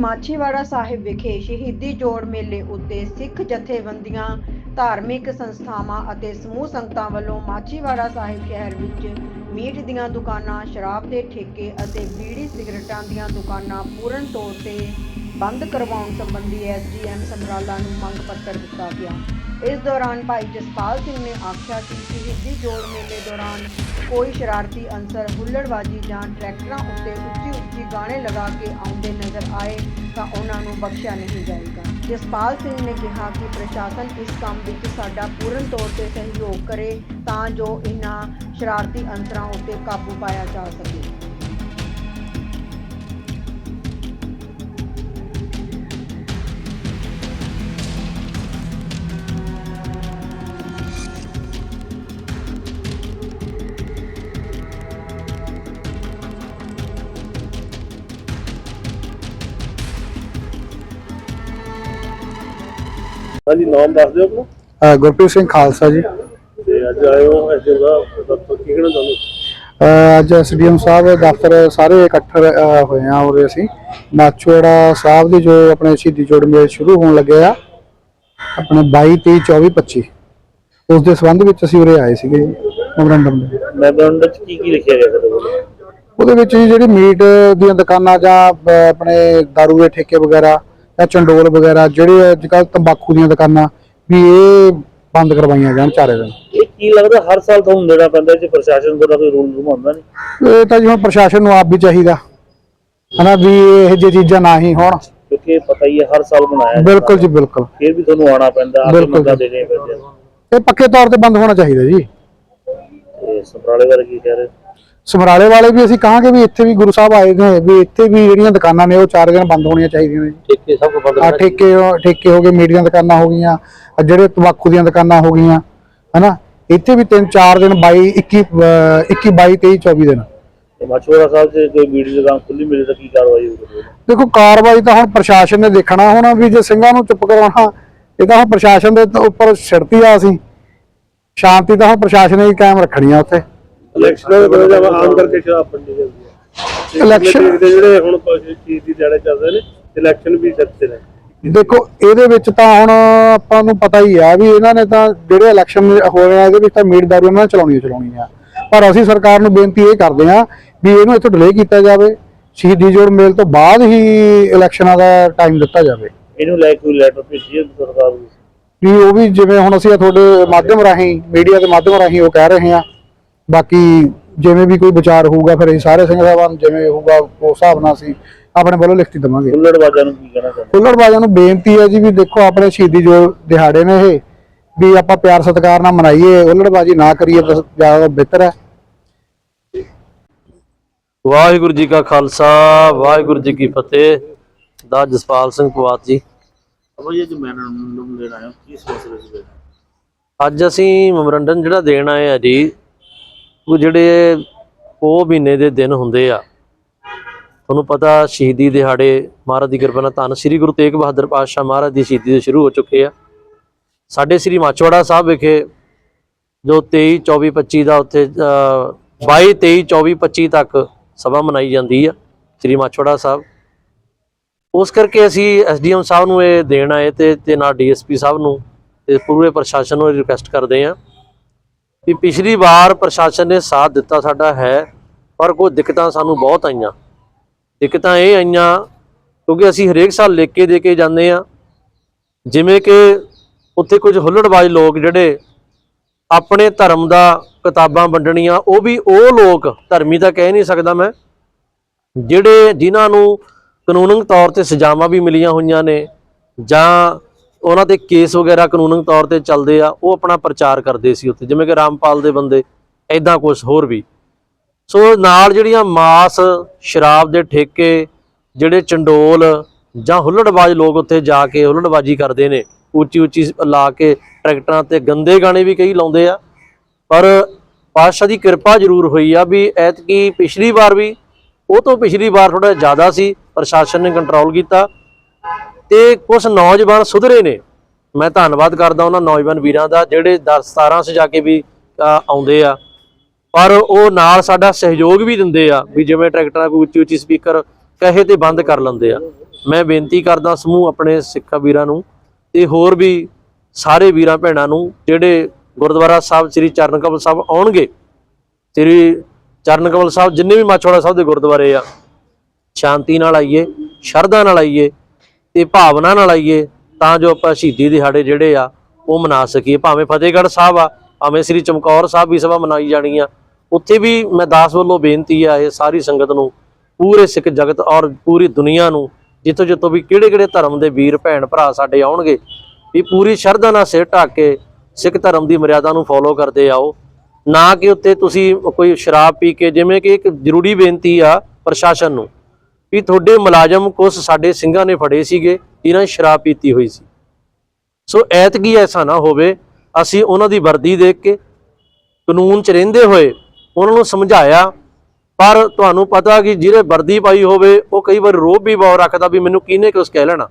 ਮਾਛੀਵਾੜਾ ਸਾਹਿਬ ਵਿਖੇ ਸ਼ਹੀਦੀ ਜੋੜ ਮੇਲੇ ਉੱਤੇ ਸਿੱਖ ਜਥੇਬੰਦੀਆਂ, ਧਾਰਮਿਕ ਸੰਸਥਾਵਾਂ ਅਤੇ ਸਮੂਹ ਸੰਗਤਾਂ ਵੱਲੋਂ ਮਾਛੀਵਾੜਾ ਸਾਹਿਬ ਸ਼ਹਿਰ ਵਿੱਚ ਮੀਟ ਦੀਆਂ ਦੁਕਾਨਾਂ, ਸ਼ਰਾਬ ਦੇ ਠੇਕੇ ਅਤੇ ਬੀੜੀ ਸਿਗਰਟਾਂ ਦੀਆਂ ਦੁਕਾਨਾਂ ਪੂਰਨ ਤੌਰ ਤੇ ਬੰਦ ਕਰਵਾਉਣ ਸੰਬੰਧੀ ਐਸਡੀਐਮ ਸਮਰਾਲਾ ਨੂੰ ਮੰਗ ਪੱਤਰ ਦਿੱਤਾ ਗਿਆ। ਇਸ ਦੌਰਾਨ ਭਾਈ ਜਸਪਾਲ ਸਿੰਘ ਨੇ ਆਖਿਆ ਕਿ ਸ਼ਹੀਦੀ ਜੋੜ ਮੇਲੇ ਦੌਰਾਨ ਕੋਈ ਸ਼ਰਾਰਤੀ ਅੰਸਰ ਹੁੱਲੜਬਾਜੀ ਜਾਂ ਟਰੈਕਟਰਾਂ ਉੱਤੇ ਉੱਚੀ ਉੱਚੀ ਗਾਣੇ ਲਗਾ ਕੇ ਆਉਂਦੇ ਨਜ਼ਰ ਆਏ ਤਾਂ ਉਹਨਾਂ ਨੂੰ ਬਖਸ਼ਿਆ ਨਹੀਂ ਜਾਏਗਾ। ਜਸਪਾਲ ਸਿੰਘ ਨੇ ਕਿਹਾ ਕਿ ਪ੍ਰਸ਼ਾਸਨ ਇਸ ਕੰਮ ਵਿੱਚ ਸਾਡਾ ਪੂਰਨ ਤੌਰ ਤੇ ਸਹਿਯੋਗ ਕਰੇ ਤਾਂ ਜੋ ਇਹਨਾਂ ਸ਼ਰਾਰਤੀ ਅੰਸਰਾਂ ਉੱਤੇ ਕਾਬੂ ਪਾਇਆ ਜਾ ਸਕੇ। ਹਾਂਜੀ ਨਾਮ ਦੱਸ ਦਿਓ ਆਪਣਾ। ਅ, ਗੁਰਪ੍ਰੀਤ ਸਿੰਘ ਖਾਲਸਾ ਜੀ। ਤੇ ਅੱਜ ਆਏ ਹੋ ਇਸ ਜਗ੍ਹਾ ਦਫ਼ਤਰ ਕੀ ਕਹਿਣਾ ਚਾਹੁੰਦੇ ਅ, ਅੱਜ ਐਸਡੀਐਮ ਸਾਹਿਬ ਦਫ਼ਤਰ ਸਾਰੇ ਇਕੱਠੇ ਹੋਏ ਆ ਔਰ ਅਸੀਂ। ਮਾਛੋੜਾ ਸਾਹਿਬ ਦੇ ਜੋ ਆਪਣੇ ਸ਼ਹੀਦੀ ਜੋੜ ਮੇਲ ਸ਼ੁਰੂ ਹੋਣ ਲੱਗੇ ਆ ਆਪਣੇ 22 23 24 25 ਉਸ ਦੇ ਸੰਬੰਧ ਵਿੱਚ ਅਸੀਂ ਉਰੇ ਆਏ ਸੀਗੇ ਮੈਮੋਰੰਡਮ ਦੇ। ਮੈਮੋਰੰਡਮ ਚ ਕੀ ਕੀ ਲਿਖਿਆ ਗਿਆ ਤੁਹਾਡੇ ਉਹਦੇ ਵਿੱਚ ਜੀ ਜਿਹੜੀ ਮੀਟ ਦੀਆਂ ਦੁਕਾਨਾਂ ਜਾਂ ਆਪਣੇ ਦਾਰੂ ਦੇ ਠੇਕੇ ਵਗੈਰਾ ਜਾਂ ਚੰਡੋਲ ਵਗੈਰਾ ਜਿਹੜੇ ਅੱਜ ਕੱਲ੍ਹ ਤੰਬਾਕੂ ਦੀਆਂ ਦੁਕਾਨਾਂ ਵੀ ਇਹ ਬੰਦ ਕਰਵਾਈਆਂ ਜਾਣ ਚਾਰੇ ਦਿਨ। ਇਹ ਕੀ ਲੱਗਦਾ ਹਰ ਸਾਲ ਤੁਹਾਨੂੰ ਦੇਣਾ ਪੈਂਦਾ ਜੇ ਪ੍ਰਸ਼ਾਸਨ ਕੋਲ ਕੋਈ ਰੂਲ ਰੁਮਾਉਂਦਾ ਨਹੀਂ? ਇਹ ਤਾਂ ਜੀ ਹੁਣ ਪ੍ਰਸ਼ਾਸਨ ਨੂੰ ਆਪ ਵੀ ਚਾਹੀਦਾ। ਹਨਾ ਵੀ ਇਹ ਜਿਹੀ ਚੀਜ਼ਾਂ ਨਾ ਹੀ ਹੋਣ। ਕਿਉਂਕਿ ਪਤਾ ਹੀ ਹੈ ਹਰ ਸਾਲ ਬਣਾਇਆ। ਬਿਲਕੁਲ ਜੀ ਬਿਲਕੁਲ। ਫਿਰ ਵੀ ਤੁਹਾਨੂੰ ਆਉਣਾ ਪੈਂਦਾ ਆਪੇ ਮੰਗਾ ਜੀ। ਦੇਣੇ ਪੈਂਦੇ ਇਹ ਪੱਕੇ ਤੌਰ ਤੇ ਬੰਦ ਹੋਣਾ ਚਾਹੀਦਾ ਜੀ। ਸਮਰਾਲੇ ਬਾਰੇ ਕੀ ਕਹਿ ਰਹੇ ਸਮਰਾਲੇ ਵਾਲੇ ਵੀ ਅਸੀਂ ਕਹਾਂਗੇ ਵੀ ਇੱਥੇ ਵੀ ਗੁਰੂ ਸਾਹਿਬ ਆਏ ਨੇ ਵੀ ਇੱਥੇ ਵੀ ਜਿਹੜੀਆਂ ਦੁਕਾਨਾਂ ਨੇ ਉਹ ਚਾਰ ਦਿਨ ਬੰਦ ਹੋਣੀਆਂ ਚਾਹੀਦੀਆਂ ਨੇ। ਠੇਕੇ ਸਭ ਕੁਝ ਬੰਦ ਆ ਠੇਕੇ ਠੇਕੇ ਹੋ ਗਏ ਮੀਡੀਆਂ ਦੁਕਾਨਾਂ ਹੋ ਗਈਆਂ ਆਹ ਜਿਹੜੇ ਤੰਬਾਕੂ ਦੀਆਂ ਦੁਕਾਨਾਂ ਹੋ ਗਈਆਂ ਹਨਾ? ਇੱਥੇ ਵੀ ਤਿੰਨ ਚਾਰ ਦਿਨ 22 21 ਅਹ 21 22 23 24 ਦਿਨ। ਮਛੂਰਾ ਸਾਹਿਬ ਚ ਕੋਈ ਬੀੜੀ ਦੁਕਾਨ ਖੁੱਲੀ ਮਿਲੇ ਤਾਂ ਕੀ ਕਾਰਵਾਈ ਹੋਊਗੀ? ਦੇਖੋ ਕਾਰਵਾਈ ਤਾਂ ਹੁਣ ਪ੍ਰਸ਼ਾਸਨ ਨੇ ਦੇਖਣਾ ਹੁਣ ਵੀ ਜੇ ਸਿੰਘਾਂ ਨੂੰ ਚੁੱਪ ਕਰਾਉਣਾ ਇਹ ਤਾਂ ਹੁਣ ਪ੍ਰਸ਼ਾਸਨ ਦੇ ਉੱਪਰ ਛਿੜਤੀ ਆ ਅਸੀਂ। ਸ਼ਾਂਤੀ ਤਾਂ ਹੁਣ ਪ੍ਰਸ਼ਾਸਨ ਨੇ ਹੀ ਕਾਇਮ ਰੱਖਣੀ ਆ ਉੱਥੇ। ਇਲੈਕਸ਼ਨ ਦੇ ਜ਼ਿਆਦਾ ਆਮ ਕਰਕੇ ਸ਼ਰਾਬ ਪੰਡੀ ਜਾਂਦੀ ਹੈ। Election- ਦੇ ਜਿਹੜੇ ਹੁਣ ਕੁਝ ਚੀਜ਼ ਦੀ ਦਿਹਾੜੇ ਚੱਲਦੇ ਨੇ ਇਲੈਕਸ਼ਨ ਵੀ ਸੱਤੇ ਨੇ। ਦੇਖੋ ਇਹਦੇ ਵਿੱਚ ਤਾਂ ਹੁਣ ਆਪਾਂ ਨੂੰ ਪਤਾ ਹੀ ਆ ਵੀ ਇਹਨਾਂ ਨੇ ਤਾਂ ਜਿਹੜੇ ਇਲੈਕਸ਼ਨ ਹੋ ਰਹੇ ਆ ਇਹਦੇ ਵਿੱਚ ਤਾਂ ਮੀਟ ਦਾਰੂ ਇਹਨਾਂ ਨੇ ਚਲਾਉਣੀ ਚਲਾਉਣੀ ਆ। ਪਰ ਅਸੀਂ ਸਰਕਾਰ ਨੂੰ ਬੇਨਤੀ ਇਹ ਕਰਦੇ ਆ ਵੀ ਇਹਨੂੰ ਇੱਥੋਂ ਡਿਲੇ ਕੀਤਾ ਜਾਵੇ। ਸ਼ਹੀਦੀ ਜੋੜ ਮੇਲ ਤੋਂ ਬਾਅਦ ਹੀ ਇਲੈਕਸ਼ਨਾਂ ਦਾ ਟਾਈਮ ਦਿੱਤਾ ਜਾਵੇ। ਇਹਨੂੰ ਲੈ ਕੇ ਕੋਈ ਲੈਟਰ ਭੇਜੀ ਸਰਕਾਰ ਨੂੰ? ਵੀ ਉਹ ਵੀ ਜਿਵੇਂ ਹੁਣ ਅਸੀਂ ਤੁਹਾਡੇ ਮਾਧਿਅਮ ਰਾਹੀਂ ਮੀਡੀਆ ਦੇ ਮਾਧਿਅਮ ਰਾਹੀਂ ਉਹ ਕਹਿ ਰਹੇ ਆ ਬਾਕੀ ਜਿਵੇਂ ਵੀ ਕੋਈ ਵਿਚਾਰ ਹੋਊਗਾ ਫਿਰ ਅਸੀਂ ਸਾਰੇ ਸਿੰਘ ਸਾਹਿਬਾਨ ਜਿਵੇਂ ਹੋਊਗਾ ਉਸ ਹਿਸਾਬ ਨਾਲ ਅਸੀਂ ਆਪਣੇ ਵੱਲੋਂ ਲਿਖਤੀ ਦੇਵਾਂਗੇ। ਹੁੱਲੜਬਾਜ਼ਾਂ ਨੂੰ ਕੀ ਕਹਿਣਾ ਚਾਹੁੰਦੇ? ਹੁੱਲੜਬਾਜ਼ਾਂ ਨੂੰ ਬੇਨਤੀ ਹੈ ਜੀ ਵੀ ਦੇਖੋ ਆਪਣੇ ਸ਼ਹੀਦੀ ਜੋ ਦਿਹਾੜੇ ਨੇ ਇਹ ਵੀ ਆਪਾਂ ਪਿਆਰ ਸਤਿਕਾਰ ਨਾਲ ਮਨਾਈਏ ਹੁੱਲੜਬਾਜ਼ੀ ਨਾ ਕਰੀਏ ਤਾਂ ਜ਼ਿਆਦਾ ਬਿਹਤਰ ਹੈ। ਵਾਹਿਗੁਰੂ ਜੀ ਕਾ ਖਾਲਸਾ ਵਾਹਿਗੁਰੂ ਜੀ ਕੀ ਫਤਿਹ। ਦਾ ਜਸਪਾਲ ਸਿੰਘ ਪਵਾਤ ਜੀ। ਅਬੋ ਜੋ ਮੈਮੋਰੰਡਮ ਲੈਣਾ ਹੈ ਕੀ ਸਿਲਸਿਲੇ ਵਿੱਚ ਅੱਜ ਅਸੀਂ ਮੈਮੋਰੰਡਮ ਜਿਹੜਾ ਦੇਣ ਆਏ ਆ ਜੀ ਉਹ ਜਿਹੜੇ ਉਹ ਮਹੀਨੇ ਦੇ ਦਿਨ ਹੁੰਦੇ ਆ ਤੁਹਾਨੂੰ ਪਤਾ ਸ਼ਹੀਦੀ ਦਿਹਾੜੇ ਮਹਾਰਾਜ ਦੀ ਕਿਰਪਾ ਨਾਲ ਧੰਨ ਸ੍ਰੀ ਗੁਰੂ ਤੇਗ ਬਹਾਦਰ ਪਾਤਸ਼ਾਹ ਮਹਾਰਾਜ ਦੀ ਸ਼ਹੀਦੀ ਦੇ ਸ਼ੁਰੂ ਹੋ ਚੁੱਕੇ ਆ। ਸਾਡੇ ਸ੍ਰੀ ਮਾਚਵਾੜਾ ਸਾਹਿਬ ਵਿਖੇ ਜੋ 23 24 25 ਦਾ ਉੱਥੇ ਅਹ, 22 23 24 25 ਤੱਕ ਸਭਾ ਮਨਾਈ ਜਾਂਦੀ ਆ ਸ੍ਰੀ ਮਾਚਵਾੜਾ ਸਾਹਿਬ। ਉਸ ਕਰਕੇ ਅਸੀਂ ਐਸਡੀਐਮ ਸਾਹਿਬ ਨੂੰ ਇਹ ਦੇਣ ਆਏ ਤੇ ਤੇ ਨਾਲ ਡੀਐਸਪੀ ਸਾਹਿਬ ਨੂੰ ਤੇ ਪੂਰੇ ਪ੍ਰਸ਼ਾਸਨ ਨੂੰ ਰਿਕੁਐਸਟ ਕਰਦੇ ਆ। ਵੀ ਪਿਛਲੀ ਵਾਰ ਪ੍ਰਸ਼ਾਸਨ ਨੇ ਸਾਥ ਦਿੱਤਾ ਸਾਡਾ ਹੈ, ਪਰ ਕੋਈ ਦਿੱਕਤਾਂ ਸਾਨੂੰ ਬਹੁਤ ਆਈਆਂ। ਦਿੱਕਤਾਂ ਇਹ ਆਈਆਂ, ਕਿਉਂਕਿ ਅਸੀਂ ਹਰੇਕ ਸਾਲ ਲਿਖ ਕੇ ਦੇ ਕੇ ਜਾਂਦੇ ਆ ਜਿਵੇਂ ਕਿ ਉੱਥੇ ਕੁਝ ਹੁੱਲੜਬਾਜ਼ ਲੋਕ ਜਿਹੜੇ ਆਪਣੇ ਧਰਮ ਦਾ ਕਿਤਾਬਾਂ ਵੰਡਣੀਆਂ, ਉਹ ਵੀ ਉਹ ਲੋਕ ਧਰਮੀ ਤਾਂ ਕਹਿ ਨਹੀਂ ਸਕਦਾ ਮੈਂ, ਜਿਹੜੇ ਜਿਨ੍ਹਾਂ ਨੂੰ ਕਾਨੂੰਨਿਕ ਤੌਰ ਤੇ ਸਜ਼ਾਵਾਂ ਵੀ ਮਿਲੀਆਂ ਹੋਈਆਂ ਨੇ ਜਾਂ ਉਹਨਾਂ ਤੇ ਕੇਸ ਵਗੈਰਾ ਕਾਨੂੰਨਿਕ ਤੌਰ ਤੇ ਚੱਲਦੇ ਆ, ਉਹ ਆਪਣਾ ਪ੍ਰਚਾਰ ਕਰਦੇ ਸੀ ਉੱਥੇ, ਜਿਵੇਂ ਕਿ ਰਾਮਪਾਲ ਦੇ ਬੰਦੇ ਐਦਾਂ ਕੁਝ ਹੋਰ ਵੀ। ਸੋ ਨਾਲ ਜਿਹੜੀਆਂ ਮਾਸ, ਸ਼ਰਾਬ ਦੇ ਠੇਕੇ, ਜਿਹੜੇ ਚੰਡੋਲ ਜਾਂ ਹੁੱਲੜਬਾਜ਼ ਲੋਕ ਉੱਥੇ ਜਾ ਕੇ ਹੁੱਲੜਬਾਜੀ ਕਰਦੇ ਨੇ ਉੱਚੀ ਉੱਚੀ ਲਾ ਕੇ ਟਰੈਕਟਰਾਂ ਤੇ ਗੰਦੇ ਗਾਣੇ ਵੀ ਕਈ ਲਾਉਂਦੇ ਆ। ਪਰ ਪਾਤਸ਼ਾਹ ਦੀ ਕਿਰਪਾ ਜ਼ਰੂਰ ਹੋਈ ਆ ਵੀ ਐਤਕੀ ਪਿਛਲੀ ਵਾਰ ਵੀ, ਉਹ ਤੋਂ ਪਿਛਲੀ ਵਾਰ ਥੋੜਾ ਜ਼ਿਆਦਾ ਸੀ, ਪ੍ਰਸ਼ਾਸਨ ਨੇ ਕੰਟਰੋਲ ਕੀਤਾ। ਤੇ ਕੁਝ ਨੌਜਵਾਨ ਸੁਧਰੇ ਨੇ। ਮੈਂ ਧੰਨਵਾਦ ਕਰਦਾ ਉਹਨਾਂ ਨੌਜਵਾਨ ਵੀਰਾਂ ਦਾ, ਜਿਹੜੇ 10 17 ਸੇ ਜਾ ਕੇ ਵੀ ਆਉਂਦੇ ਆ। ਪਰ ਉਹ ਨਾਲ ਸਾਡਾ ਸਹਿਯੋਗ ਵੀ ਦਿੰਦੇ ਆ, ਵੀ ਜਿਵੇਂ ਟਰੈਕਟਰਾਂ ਕੋਈ ਉੱਚੀ ਉੱਚੀ ਸਪੀਕਰ ਕਹੇ ਤੇ ਬੰਦ ਕਰ ਲੈਂਦੇ ਆ। ਮੈਂ ਬੇਨਤੀ ਕਰਦਾ ਸਮੂਹ ਆਪਣੇ ਸਿੱਖਾਂ ਵੀਰਾਂ ਨੂੰ ਤੇ ਹੋਰ ਵੀ ਸਾਰੇ ਵੀਰਾਂ ਭੈਣਾਂ ਨੂੰ, ਜਿਹੜੇ ਗੁਰਦੁਆਰਾ ਸਾਹਿਬ, ਸ੍ਰੀ ਚਰਨ ਕਮਲ ਸਾਹਿਬ ਆਉਣਗੇ। ਸ੍ਰੀ ਚਰਨ ਕਮਲ ਸਾਹਿਬ ਜਿੰਨੇ ਵੀ ਮਾਛੋੜਾ ਸਾਹਿਬ ਦੇ ਗੁਰਦੁਆਰੇ ਆ, ਸ਼ਾਂਤੀ ਨਾਲ ਆਈਏ, ਸ਼ਰਧਾ ਨਾਲ ਆਈਏ ਤੇ ਭਾਵਨਾ ਨਾਲ ਆਈਏ, ਤਾਂ ਜੋ ਆਪਾਂ ਸ਼ਹੀਦੀ ਦਿਹਾੜੇ ਜਿਹੜੇ ਆ, ਉਹ ਮਨਾ ਸਕੀਏ। ਭਾਵੇਂ ਫਤਿਹਗੜ੍ਹ ਸਾਹਿਬ ਆ, ਭਾਵੇਂ ਸ੍ਰੀ ਚਮਕੌਰ ਸਾਹਿਬ ਵੀ ਸਭਾ ਮਨਾਈ ਜਾਣੀ ਆ, ਉੱਥੇ ਵੀ ਮੈਂ ਦਾਸ ਵੱਲੋਂ ਬੇਨਤੀ ਆ, ਇਹ ਸਾਰੀ ਸੰਗਤ ਨੂੰ, ਪੂਰੇ ਸਿੱਖ ਜਗਤ ਔਰ ਪੂਰੀ ਦੁਨੀਆ ਨੂੰ, ਜਿੱਥੋਂ ਜਿੱਥੋਂ ਵੀ ਕਿਹੜੇ ਕਿਹੜੇ ਧਰਮ ਦੇ ਵੀਰ, ਭੈਣ, ਭਰਾ ਸਾਡੇ ਆਉਣਗੇ, ਵੀ ਪੂਰੀ ਸ਼ਰਧਾ ਨਾਲ ਸਿਰ ਢੱਕ ਕੇ ਸਿੱਖ ਧਰਮ ਦੀ ਮਰਿਆਦਾ ਨੂੰ ਫੋਲੋ ਕਰਦੇ ਆਓ। ਨਾ ਕਿ ਉੱਤੇ ਤੁਸੀਂ ਕੋਈ ਸ਼ਰਾਬ ਪੀ ਕੇ, ਜਿਵੇਂ ਕਿ ਇੱਕ ਜ਼ਰੂਰੀ ਬੇਨਤੀ ਆ ਪ੍ਰਸ਼ਾਸਨ ਨੂੰ ਵੀ ਤੁਹਾਡੇ ਮੁਲਾਜ਼ਮ ਕੁਝ ਸਾਡੇ ਸਿੰਘਾਂ ਨੇ ਫੜੇ ਸੀਗੇ ਜਿਨ੍ਹਾਂ ਸ਼ਰਾਬ ਪੀਤੀ ਹੋਈ ਸੀ। ਸੋ ਐਤਕੀ ਐਸਾ ਨਾ ਹੋਵੇ, ਅਸੀਂ ਉਹਨਾਂ ਦੀ ਵਰਦੀ ਦੇਖ ਕੇ ਕਾਨੂੰਨ 'ਚ ਰਹਿੰਦੇ ਹੋਏ ਉਹਨਾਂ ਨੂੰ ਸਮਝਾਇਆ, ਪਰ ਤੁਹਾਨੂੰ ਪਤਾ ਕਿ ਜਿਹੜੇ ਵਰਦੀ ਪਾਈ ਹੋਵੇ, ਉਹ ਕਈ ਵਾਰ ਰੋਬ ਵੀ ਬਹੁ ਰੱਖਦਾ ਵੀ ਮੈਨੂੰ ਕਿਹਨੇ ਕੁਛ ਕਹਿ ਲੈਣਾ।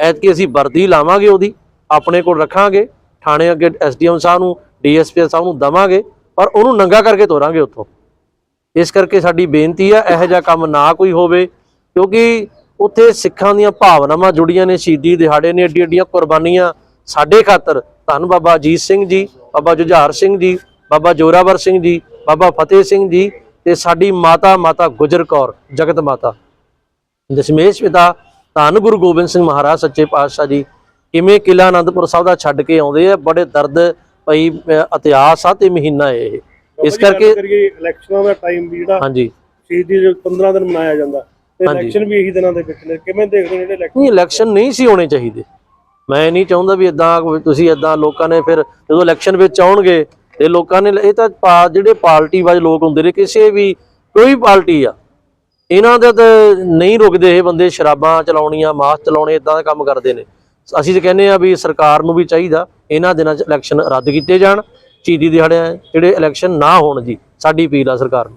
ਐਤਕੀ ਅਸੀਂ ਵਰਦੀ ਲਾਵਾਂਗੇ ਉਹਦੀ, ਆਪਣੇ ਕੋਲ ਰੱਖਾਂਗੇ, ਥਾਣੇ ਅੱਗੇ ਐਸਡੀਐਮ ਸਾਹਿਬ ਨੂੰ, ਡੀਐਸਪੀ ਸਾਹਿਬ ਨੂੰ ਦਵਾਂਗੇ, ਪਰ ਉਹਨੂੰ ਨੰਗਾ ਕਰਕੇ ਤੋਰਾਂਗੇ ਉੱਥੋਂ। ਇਸ ਕਰਕੇ ਸਾਡੀ ਬੇਨਤੀ ਆ, ਇਹੋ ਜਿਹਾ ਕੰਮ ਨਾ ਕੋਈ ਹੋਵੇ ਕਿਉਂਕਿ ਉੱਥੇ ਸਿੱਖਾਂ ਦੀਆਂ ਭਾਵਨਾਵਾਂ ਜੁੜੀਆਂ ਨੇ ਸ਼ਹੀਦੀ ਦਿਹਾੜੇ ਨੇ ਏਡੀ ਏਡੀਆਂ ਕੁਰਬਾਨੀਆਂ ਸਾਡੇ ਖਾਤਰ। ਧੰਨ ਬਾਬਾ ਅਜੀਤ ਸਿੰਘ ਜੀ ਬਾਬਾ ਜੁਝਾਰ ਸਿੰਘ ਜੀ ਬਾਬਾ ਜੋਰਾਵਰ ਸਿੰਘ ਜੀ ਬਾਬਾ ਫਤਿਹ ਸਿੰਘ ਜੀ ਤੇ ਸਾਡੀ ਮਾਤਾ ਮਾਤਾ ਗੁਜਰ ਕੌਰ ਜਗਤ ਮਾਤਾ। ਦਸ਼ਮੇਸ਼ ਪਿਤਾ ਧੰਨ ਗੁਰੂ ਗੋਬਿੰਦ ਸਿੰਘ ਮਹਾਰਾਜ ਸੱਚੇ ਪਾਤਸ਼ਾਹ ਜੀ। ਕਿਵੇਂ ਕਿਲਾ ਆਨੰਦਪੁਰ ਸਾਹਿਬ ਦਾ ਛੱਡ ਕੇ ਆਉਂਦੇ ਆ ਬੜੇ ਦਰਦ ਭਈ ਇਤਿਹਾਸ ਆ ਤੇ ਮਹੀਨਾ ਇਹ। ਇਸ ਕਰਕੇ ਇਲੈਕਸ਼ਨਾਂ ਦਾ ਟਾਈਮ ਵੀ ਜਿਹੜਾ ਹਾਂਜੀ। ਸ਼ਹੀਦੀ ਦੇ 15 ਦਿਨ ਮਨਾਇਆ ਜਾਂਦਾ। ਤੇ ਹਾਂਜੀ। ਇਲੈਕਸ਼ਨ ਵੀ ਇਹੀ ਦਿਨਾਂ ਦੇ ਵਿੱਚ ਨੇ ਕਿਵੇਂ ਦੇਖਦੇ ਹੋ ਜਿਹੜੇ ਇਲੈਕਸ਼ਨ ਨਹੀਂ ਇਲੈਕਸ਼ਨ ਨਹੀਂ ਸੀ ਹੋਣੇ ਚਾਹੀਦੇ। ਮੈਂ ਨਹੀਂ ਚਾਹੁੰਦਾ ਵੀ ਇਦਾਂ ਤੁਸੀਂ ਇਦਾਂ ਲੋਕਾਂ ਨੇ ਫਿਰ ਜਦੋਂ ਇਲੈਕਸ਼ਨ ਵਿੱਚ ਆਉਣਗੇ ਤੇ ਲੋਕਾਂ ਨੇ ਇਹ ਤਾਂ ਪਾ- ਜਿਹੜੇ ਪਾਰਟੀ ਵਾਜ ਲੋਕ ਹੁੰਦੇ ਨੇ ਕਿਸੇ ਵੀ ਕੋਈ ਪਾਰਟੀ ਆ ਇਹਨਾਂ ਦਾ ਤਾਂ ਨਹੀਂ ਰੁਕਦੇ ਇਹ ਬੰਦੇ ਸ਼ਰਾਬਾਂ ਚਲਾਉਣੀਆਂ ਮਾਸ ਚਲਾਉਣੇ ਇਦਾਂ ਦਾ ਕੰਮ ਕਰਦੇ ਨੇ। ਅਸੀਂ ਤਾਂ ਕਹਿੰਦੇ ਆ ਵੀ ਸਰਕਾਰ ਨੂੰ ਵੀ ਚਾਹੀਦਾ ਇਹਨਾਂ ਦਿਨਾਂ 'ਚ ਇਲੈਕਸ਼ਨ ਰੱਦ ਕੀਤੇ ਜਾਣ ਸ਼ਹੀਦੀ ਦਿਹਾੜੇ ਜਿਹੜੇ ਇਲੈਕਸ਼ਨ ਨਾ ਹੋਣ ਜੀ ਸਾਡੀ ਅਪੀਲ ਆ ਸਰਕਾਰ ਨੂੰ।